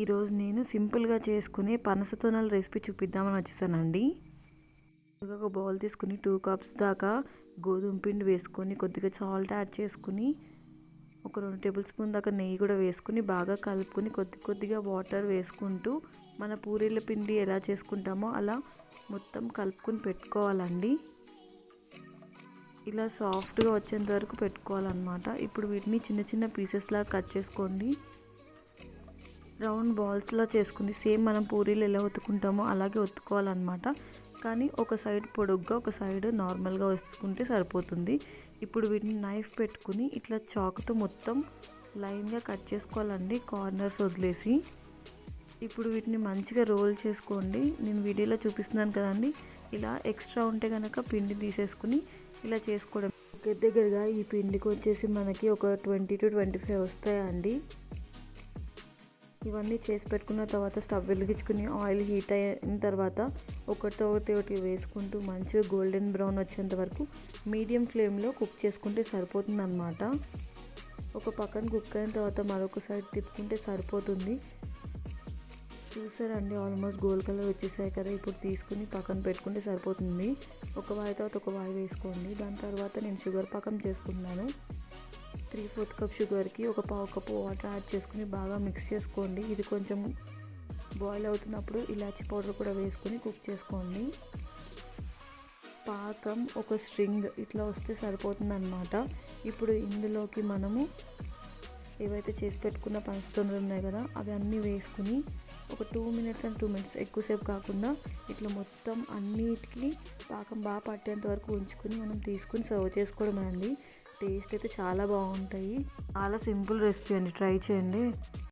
ఈరోజు నేను సింపుల్గా చేసుకునే పనసతోనల రెసిపీ చూపిద్దామని వచ్చేసానండి. ఒక బౌల్ తీసుకుని టూ కప్స్ దాకా గోధుమ పిండి వేసుకొని కొద్దిగా సాల్ట్ యాడ్ చేసుకుని ఒక రెండు టేబుల్ స్పూన్ దాకా నెయ్యి కూడా వేసుకుని బాగా కలుపుకొని కొద్ది కొద్దిగా వాటర్ వేసుకుంటూ మన పూరీల పిండి ఎలా చేసుకుంటామో అలా మొత్తం కలుపుకొని పెట్టుకోవాలండి. ఇలా సాఫ్ట్గా వచ్చేంత వరకు పెట్టుకోవాలన్నమాట. ఇప్పుడు వీటిని చిన్న చిన్న పీసెస్లా కట్ చేసుకోండి. రౌండ్ బాల్స్లో చేసుకుని సేమ్ మనం పూరీలు ఎలా ఒత్తుకుంటామో అలాగే ఒత్తుకోవాలన్నమాట. కానీ ఒక సైడ్ పొడుగ్గా ఒక సైడ్ నార్మల్గా వేసుకుంటే సరిపోతుంది. ఇప్పుడు వీటిని నైఫ్ పెట్టుకుని ఇట్లా చాకుతో మొత్తం లైన్గా కట్ చేసుకోవాలండి కార్నర్స్ వదిలేసి. ఇప్పుడు వీటిని మంచిగా రోల్ చేసుకోండి. నేను వీడియోలో చూపిస్తున్నాను కదండి. ఇలా ఎక్స్ట్రా ఉంటే కనుక పిండి తీసేసుకుని ఇలా చేసుకోవడం. దగ్గర దగ్గరగా ఈ పిండికి వచ్చేసి మనకి ఒక ట్వంటీ టు ట్వంటీ ఫైవ్ వస్తాయండి. ఇవన్నీ చేసి పెట్టుకున్న తర్వాత స్టవ్ వెలిగించుకుని ఆయిల్ హీట్ అయిన తర్వాత ఒకటి ఒకటి ఒకటి వేసుకుంటూ మంచిగా గోల్డెన్ బ్రౌన్ వచ్చేంత వరకు మీడియం ఫ్లేమ్లో కుక్ చేసుకుంటే సరిపోతుంది అనమాట ఒక పక్కన కుక్ అయిన తర్వాత మరొక సైడ్ తిప్పుకుంటే సరిపోతుంది. చూసారండి ఆల్మోస్ట్ గోల్డ్ కలర్ వచ్చేసాయి కదా ఇప్పుడు తీసుకుని పక్కన పెట్టుకుంటే సరిపోతుంది. ఒక వాయి తర్వాత ఒక వాయి వేసుకోండి. దాని తర్వాత నేను షుగర్ పాకం చేసుకున్నాను త్రీ ఫోర్త్ కప్ షుగర్కి ఒక పావు కప్పు వాటర్ యాడ్ చేసుకుని బాగా మిక్స్ చేసుకోండి. ఇది కొంచెం బాయిల్ అవుతున్నప్పుడు ఇలాచి పౌడర్ కూడా వేసుకొని కుక్ చేసుకోండి. పాకం ఒక స్ట్రింగ్ ఇట్లా వస్తే సరిపోతుంది అనమాట ఇప్పుడు ఇందులోకి మనము ఏవైతే చేసి పెట్టుకున్న పంచతొందరలు ఉన్నాయి కదా అవి అన్నీ వేసుకుని ఒక two minutes and two minutes ఎక్కువసేపు కాకుండా ఇట్లా మొత్తం అన్నిటికీ పాకం బాగా పట్టేంత వరకు ఉంచుకుని మనం తీసుకుని సర్వ్ చేసుకోవడం అండి టేస్ట్ అయితే చాలా బాగుంటాయి. చాలా సింపుల్ రెసిపీ అండి. ట్రై చేయండి.